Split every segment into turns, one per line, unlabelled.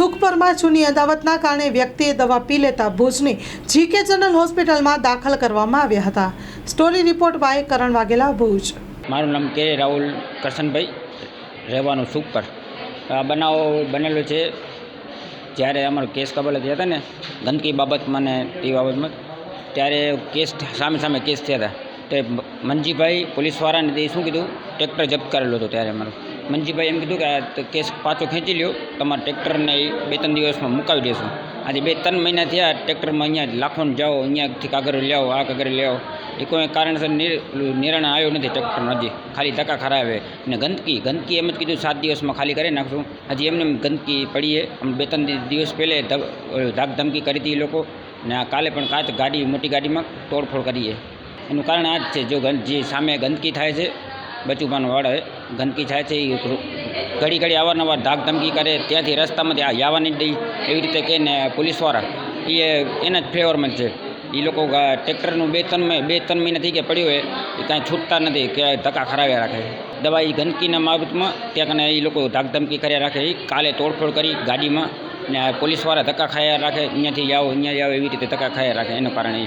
સુખપરમાં જૂની અદાવતના કારણે વ્યક્તિએ દવા પી લેતા ભુજની જીકે જનરલ હોસ્પિટલમાં દાખલ કરવામાં આવ્યા હતા. Story report by Karan Vaghela, Bhuj.
મારું નામ કે રાહુલ કરશનભાઈ, રહેવાનું સુપર આ બનાવ બનેલો છે, જ્યારે અમારો કેસ કબલ થયા હતા ને, ગંદકી બાબતમાં ને એ બાબતમાં, ત્યારે કેસ સામે સામે કેસ થયા હતા. તે મંજીભાઈ પોલીસવાળાને તે શું કીધું? ટ્રેક્ટર જપ્ત કરેલો હતો ત્યારે અમારું. મંજીભાઈ એમ કીધું કે આ કેસ પાછો ખેંચી લ્યો. તમારા ટ્રેક્ટરને એ બે ત્રણ દિવસમાં મુકાવી દેશું. આજે બે ત્રણ મહિના થયા ટ્રેક્ટરમાં અહીંયા લાખોને જાઓ, અહીંયાથી કાગળ લેવો આ કાગળ લેવો એ કોઈ કારણસર નિર, નિર્ણય આવ્યો નથી ટ્રેક્ટરનો હજી. ખાલી ધક્કા ખરાવે ને ગંદકી ગંદકી એમ જ કીધું સાત દિવસમાં ખાલી કરી નાખશું. હજી એમને ગંદકી પડીએ આમ બે ત્રણ દિવસ પહેલે ધાક ધમકી કરી હતી એ લોકો. ને આ કાલે પણ કાચ ગાડી, મોટી ગાડીમાં તોડફોડ કરીએ એનું કારણ આ જ છે, જો જે સામે ગંદકી થાય છે બચુભાનો વાળે ગંદકી થાય છે એ ઘડી ઘડી અવારનવાર ધાક ધમકી કરે, ત્યાંથી રસ્તામાંથી આ યાવાની દઈ. એવી રીતે કહે ને પોલીસવાળા એ, એના જ ફેવરમાં છે. એ લોકો ટ્રેક્ટરનું બે ત્રણ બે ત્રણ મહિનાથી કે પડ્યું હોય એ કાંઈ છૂટતા નથી કે ધક્કા ખરાવ્યા રાખે દવા એ ગંદકીના બાબતમાં, ત્યાં કને એ લોકો ધાક ધમકી કર્યા રાખે એ કાલે તોડફોડ કરી ગાડીમાં ને આ પોલીસવાળા ધક્કા ખાયા રાખે અહીંયાથી જાઓ અહીંયા જાઓ, એવી રીતે ધક્કા ખાયા રાખે, એના કારણે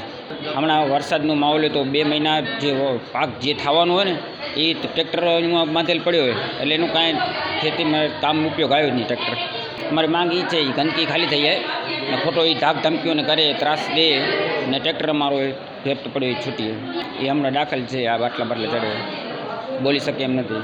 હમણાં વરસાદનો માહોલ તો બે મહિના જે પાક જે થવાનું હોય ને, એ ટ્રેક્ટરમાં બાંધેલ પડ્યો હોય, એટલે એનું કાંઈ ખેતીમાં કામ ઉપયોગ આવ્યો જ નહીં ટ્રેક્ટર. અમારી માંગ એ છે એ ગંદકી ખાલી થઈ જાય, ને ખોટો એ ધાક ધમકીઓને કરે ત્રાસ દે, ને ટ્રેક્ટર મારો એ ફેફત પડ્યો એ છૂટી એ હમણાં દાખલ છે, આ બાટલા બાટલા ચડે બોલી શકે એમ નથી.